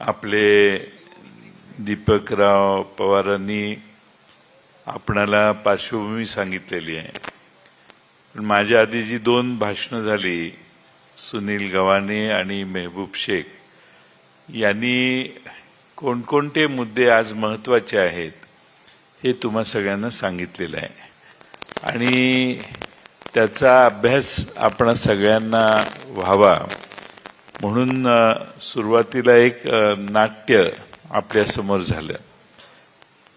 आपले दीपकराव पवारांनी आपणाला पार्श्वभूमी सांगितलेली आहे. पण माझ्या आधी जी दोन भाषणं झाली सुनील गव्हाणे आणि मेहबूब शेख यांनी कोणकोणते मुद्दे आज महत्त्वाचे आहेत हे तुम्हा सगळ्यांना सांगितलेलं आहे. आणि त्याचा अभ्यास आपण सगळ्यांना व्हावा. म्हणून सुरुवातीला एक नाट्य आपल्यासमोर झालं.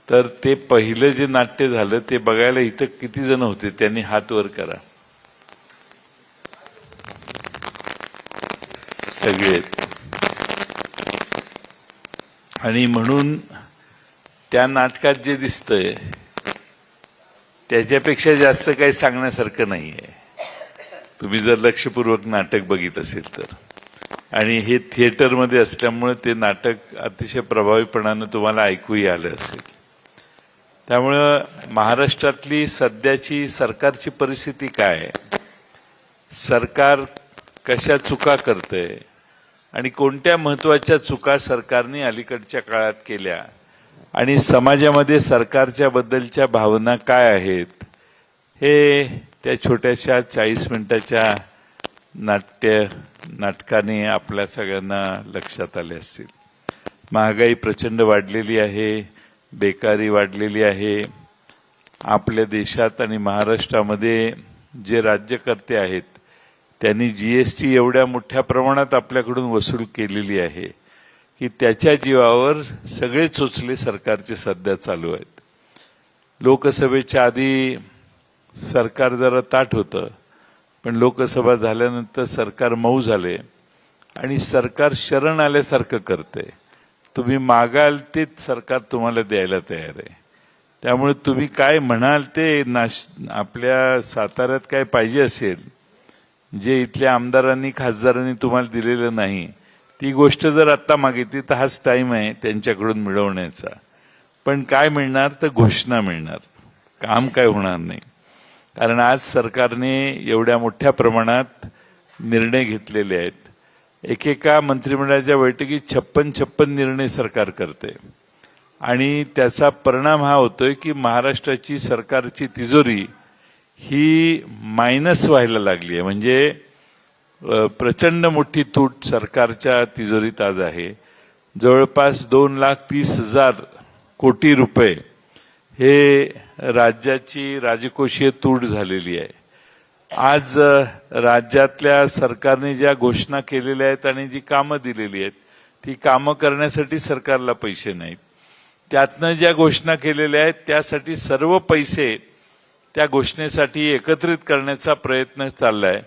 तर ते पहिलं जे नाट्य झालं ते बघायला इथं किती जण होते त्यांनी हात वर करा. सगळे. आणि म्हणून त्या नाटकात जे दिसतंय त्याच्यापेक्षा जास्त काही सांगण्यासारखं नाही आहे तुम्ही जर लक्षपूर्वक नाटक बघित असेल तर. आणि हे थिएटरमध्ये असल्यामुळे ते नाटक अतिशय प्रभावीपणानं तुम्हाला ऐकूही आलं असेल. त्यामुळं महाराष्ट्रातली सध्याची सरकारची परिस्थिती काय? आहे सरकार कशा चुका करतंय? आणि कोणत्या महत्त्वाच्या चुका सरकारने अलीकडच्या काळात केल्या? आणि समाजामध्ये सरकारच्या बद्दलच्या भावना काय आहेत? हे त्या छोट्याशा चाळीस मिनिटाच्या नाट्य नाटकाने आपल्या सगळ्यांना लक्षात आले असतील. महागाई प्रचंड वाढलेली आहे बेकारी वाढलेली आहे. आपल्या देशात आणि महाराष्ट्रामध्ये जे राज्यकर्ते आहेत त्यांनी जी एस टी एवढ्या मोठ्या प्रमाणात आपल्याकडून वसूल केलेली आहे की त्याच्या जीवावर सगळे चोचले सरकारचे सध्या चालू आहेत. लोकसभेच्या आधी सरकार जरा ताट होतं. पण लोकसभा झाल्यानंतर सरकार मऊ झाले आणि सरकार शरण आल्यासारखं करते. तुम्ही मागाल तेच सरकार तुम्हाला द्यायला तयार आहे. त्यामुळे तुम्ही काय म्हणाल ते नाश आपल्या साताऱ्यात काय पाहिजे असेल जे इथल्या आमदारांनी खासदारांनी तुम्हाला दिलेलं नाही ती गोष्ट जर आत्ता मागितली तर हाच टाईम आहे त्यांच्याकडून मिळवण्याचा. पण काय मिळणार? तर घोषणा मिळणार. काम काय होणार नाही. कारण आज सरकारने एवढ्या मोठ्या प्रमाणात निर्णय घेतलेले आहेत. एकेका मंत्रिमंडळाच्या बैठकीत छप्पन छप्पन निर्णय सरकार करते. आणि त्याचा परिणाम हा होतोय की महाराष्ट्राची सरकारची तिजोरी ही मायनस व्हायला लागली आहे. म्हणजे प्रचंड मोठी तूट सरकारच्या तिजोरीत आज आहे. जवळपास दोन लाख तीस हजार कोटी रुपये हे राज्याची राजकोषीय तूट झालेली आहे. आज राज्यातल्या सरकारने ज्या घोषणा केलेल्या आहेत आणि जी कामं दिलेली आहेत ती कामं करण्यासाठी सरकारला पैसे नाहीत. त्यातनं ज्या घोषणा केलेल्या आहेत त्यासाठी सर्व पैसे त्या घोषणेसाठी एकत्रित करण्याचा प्रयत्न चाललाय.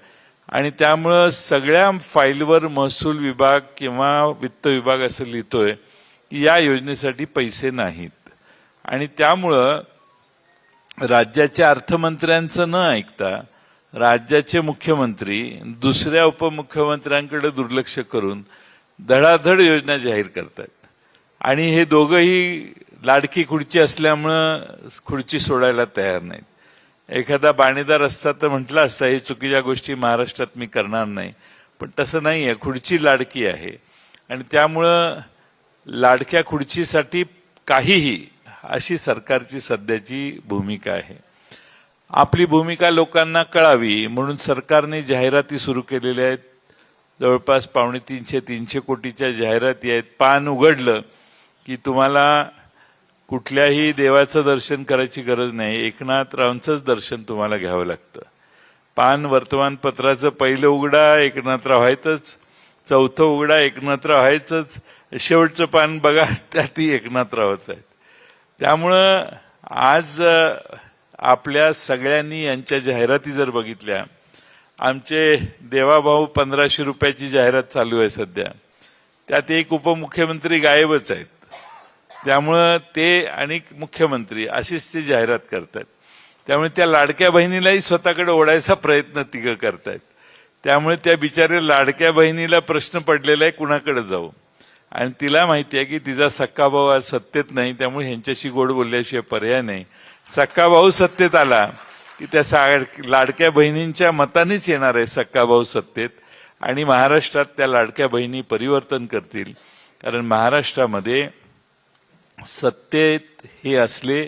आणि त्यामुळं सगळ्या फाईलवर महसूल विभाग किंवा वित्त विभाग असं लिहितोय की या योजनेसाठी पैसे नाहीत. आणि त्यामुळं राज्याच्या अर्थमंत्र्यांचं न ऐकता राज्याचे मुख्यमंत्री दुसऱ्या उपमुख्यमंत्र्यांकडे दुर्लक्ष करून धडाधड योजना जाहीर करतात. आणि हे दोघंही लाडकी खुर्ची असल्यामुळं खुर्ची सोडायला तयार नाहीत. एखादा बाणेदार असता तर म्हटलं असता हे चुकीच्या गोष्टी महाराष्ट्रात मी करणार नाही. पण तसं नाही आहे खुर्ची लाडकी आहे. आणि त्यामुळं लाडक्या खुर्चीसाठी काहीही अशी सरकारची सध्याची भूमिका आहे. आपली भूमिका लोकांना कळावी म्हणून सरकारने जाहिराती सुरू केलेल्या आहेत. जवळपास पावणे तीनशे तीनशे कोटीच्या जाहिराती आहेत. पान उघडलं की तुम्हाला कुठल्याही देवाचं दर्शन करायची गरज नाही. एकनाथरावांचंच दर्शन तुम्हाला घ्यावं लागतं. पान वर्तमानपत्राचं पहिलं उघडा एकनाथराव व्हायचंच चौथं उघडा एकनाथराव व्हायचंच शेवटचं पान बघा त्यातही एकनाथरावच आहेत. त्यामुळं आज आपल्या सगळ्यांनी यांच्या जाहिराती जर बघितल्या आमचे देवाभाऊ पंधराशे रुपयाची जाहिरात चालू आहे सध्या. त्यात एक उपमुख्यमंत्री गायबच आहेत. त्यामुळं ते आणि मुख्यमंत्री अशीच ते जाहिरात करतात त्यामुळे त्या लाडक्या बहिणीलाही स्वतःकडे ओढायचा प्रयत्न तिघं करतायत. त्यामुळे त्या बिचारे लाडक्या बहिणीला प्रश्न पडलेला आहे कुणाकडे जाऊ? आणि तिला माहिती आहे की तिचा सक्का भाऊ आज सत्तेत नाही त्यामुळे ह्यांच्याशी गोड बोलल्याशिवाय पर्याय नाही. सक्का भाऊ सत्तेत आला की त्या सा- लाडक्या बहिणींच्या मतानेच येणार आहे सक्का भाऊ सत्तेत. आणि महाराष्ट्रात त्या लाडक्या बहिणी परिवर्तन करतील. कारण महाराष्ट्रामध्ये सत्तेत हे असले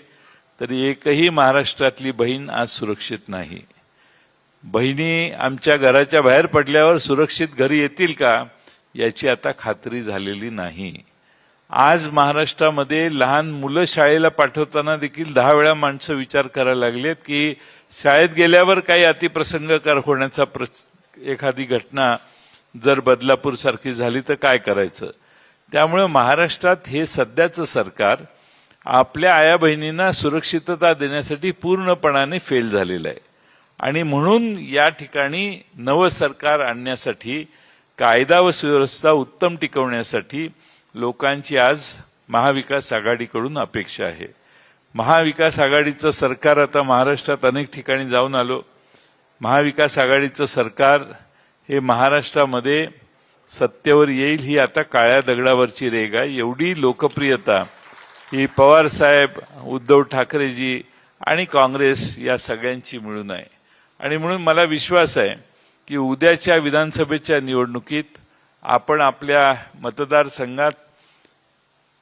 तरी एकही महाराष्ट्रातली बहीण आज सुरक्षित नाही. बहिणी आमच्या घराच्या बाहेर पडल्यावर सुरक्षित घरी येतील का? याची आता खात्री झालेली नाही. आज महाराष्ट्रामध्ये लहान मुलं शाळेला पाठवताना देखील दहा वेळा माणसं विचार करायला लागलेत की शाळेत गेल्यावर काही अतिप्रसंग कर होण्याचा प्र एखादी घटना जर बदलापूर सारखी झाली तर काय करायचं? त्यामुळे महाराष्ट्रात हे सध्याचं सरकार आपल्या आया बहिणींना सुरक्षितता देण्यासाठी पूर्णपणाने फेल झालेलं आहे. आणि म्हणून या ठिकाणी नवं सरकार आणण्यासाठी कायदा व सुव्यवस्था उत्तम टिकवण्यासाठी लोकांची आज महाविकास आघाडीकडून अपेक्षा आहे. महाविकास आघाडीचं सरकार आता महाराष्ट्रात अनेक ठिकाणी जाऊन आलो. महाविकास आघाडीचं सरकार हे महाराष्ट्रामध्ये सत्तेवर येईल ही आता काळ्या दगडावरची रेग आहे. एवढी लोकप्रियता ही पवार साहेब उद्धव ठाकरेजी आणि काँग्रेस या सगळ्यांची मिळून आहे. आणि म्हणून मला विश्वास आहे की उद्याच्या विधानसभेच्या निवडणुकीत आपण आपल्या मतदारसंघात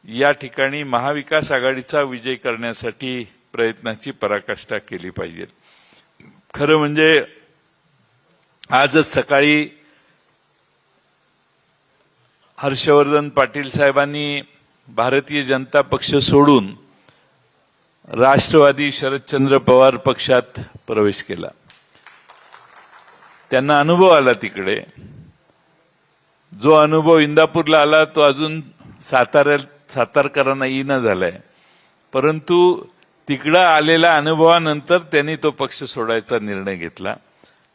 या ठिकाणी महाविकास आघाडीचा विजय करण्यासाठी प्रयत्नाची पराकाष्ठा केली पाहिजे. खरं म्हणजे आजच सकाळी हर्षवर्धन पाटील साहेबांनी भारतीय जनता पक्ष सोडून राष्ट्रवादी शरदचंद्र पवार पक्षात प्रवेश केला. त्यांना अनुभव आला तिकडे. जो अनुभव इंदापूरला आला तो अजून साताऱ्यात सातारकरांना येईना झालाय. परंतु तिकडं आलेल्या अनुभवानंतर त्यांनी तो पक्ष सोडायचा निर्णय घेतला.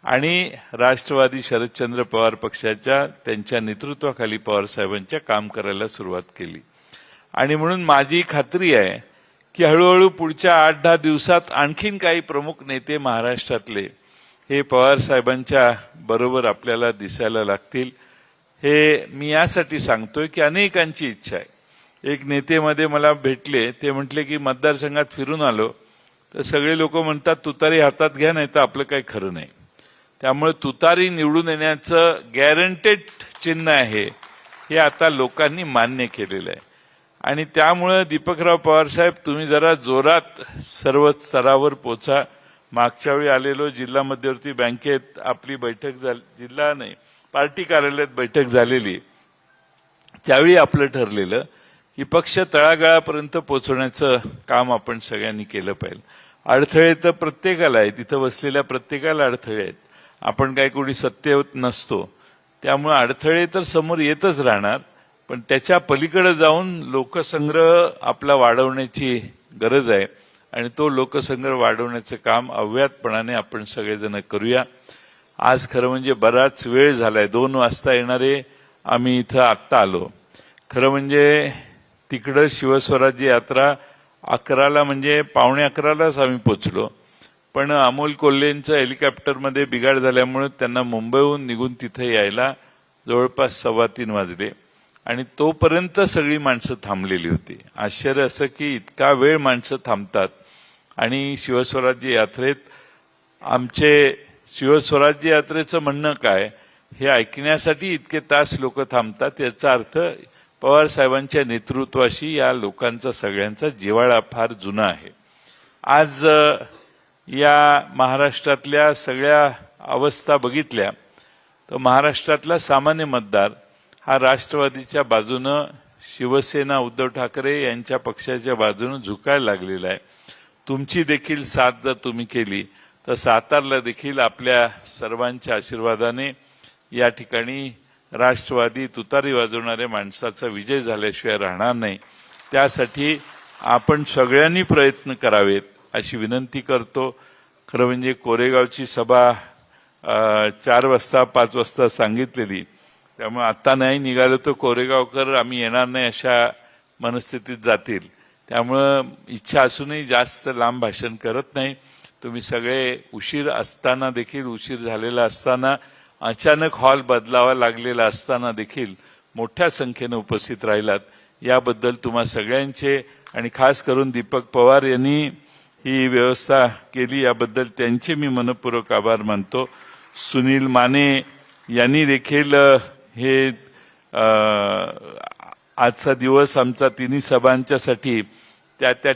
आणि राष्ट्रवादी शरदचंद्र पवार पक्षाच्या त्यांच्या नेतृत्वाखाली पवारसाहेबांच्या काम करायला सुरुवात केली. आणि म्हणून माझी खात्री आहे की हळूहळू पुढच्या आठ दहा दिवसात आणखीन काही प्रमुख नेते महाराष्ट्रातले हे पवार साहेबांच्या बरोबर आपल्याला दिसायला लागतील. हे मी यासाठी सांगतोय की अनेकांची इच्छा आहे. एक नेतेमध्ये मला भेटले ते म्हटले की मतदारसंघात फिरून आलो तर सगळे लोक म्हणतात तुतारी हातात घ्या नाही तर आपलं काही खरं नाही. त्यामुळे तुतारी निवडून येण्याचं गॅरंटेड चिन्ह आहे हे आता लोकांनी मान्य केलेलं आहे. आणि त्यामुळं दीपकराव पवार साहेब तुम्ही जरा जोरात सर्व स्तरावर पोचा. मागच्या वेळी आलेलो जिल्हा मध्यवर्ती बँकेत आपली बैठक झाली जिल्हा नाही पार्टी कार्यालयात बैठक झालेली. त्यावेळी आपलं ठरलेलं की पक्ष तळागाळापर्यंत पोहोचवण्याचं काम आपण सगळ्यांनी केलं पाहिजे. अडथळे तर प्रत्येकाला आहेत तिथं बसलेल्या प्रत्येकाला अडथळे आहेत. आपण काही कोणी सत्तेत नसतो. त्यामुळे अडथळे तर समोर येतच राहणार पण त्याच्या पलीकडे जाऊन लोकसंग्रह आपला वाढवण्याची गरज आहे. आणि तो लोकसंग्रह वाढवण्याचं काम अव्यातपणाने आपण सगळेजण करूया. आज खरं म्हणजे बराच वेळ झालाय. दोन वाजता येणारे आम्ही इथं आत्ता आलो. खरं म्हणजे तिकडं शिवस्वराज्य यात्रा अकराला म्हणजे पावणे अकरालाच आम्ही पोचलो. पण अमोल कोल्हेंचं हेलिकॉप्टरमध्ये बिघाड झाल्यामुळे त्यांना मुंबईहून निघून तिथे यायला जवळपास सव्वा तीन वाजले. आणि तोपर्यंत सगळी माणसं थांबलेली होती. आश्चर्य असं की इतका वेळ माणसं थांबतात. आणि शिवस्वराज्य यात्रेत आमचे शिवस्वराज्य यात्रेचं म्हणणं काय हे ऐकण्यासाठी इतके तास लोक थांबतात याचा अर्थ पवार साहेबांच्या नेतृत्वाशी या लोकांचा सगळ्यांचा जिवाळा फार जुना आहे. आज या महाराष्ट्रातल्या सगळ्या अवस्था बघितल्या तर महाराष्ट्रातला सामान्य मतदार हा राष्ट्रवादीच्या बाजूनं शिवसेना उद्धव ठाकरे यांच्या पक्षाच्या बाजूनं झुकायला लागलेला आहे. तुमची देखील साथ जर तुम्ही केली तर सातारला देखील आपल्या सर्वांच्या आशीर्वादाने या ठिकाणी राष्ट्रवादी तुतारी वाजवणाऱ्या माणसाचा विजय झाल्याशिवाय राहणार नाही. त्यासाठी आपण सगळ्यांनी प्रयत्न करावेत अशी विनंती करतो. खरं म्हणजे कोरेगावची सभा चार वाजता पाच वाजता सांगितलेली. त्यामुळे आता नाही निघालो तर कोरेगावकर आम्ही येणार नाही अशा मनस्थितीत जातील. त्यामुळं इच्छा असूनही जास्त लांब भाषण करत नाही. तुम्ही सगळे उशीर असताना देखील उशीर झालेला असताना अचानक हॉल बदलावा लागलेला असताना देखील मोठ्या संख्येनं उपस्थित राहिलात. याबद्दल तुम्हा सगळ्यांचे आणि खास करून दीपक पवार यांनी ही व्यवस्था केली. याबद्दल त्यांचे मी मनपूर्वक आभार मानतो. सुनील माने यांनी देखील हे आजचा दिवस आमचा तिन्ही सभांच्यासाठी त्या त्या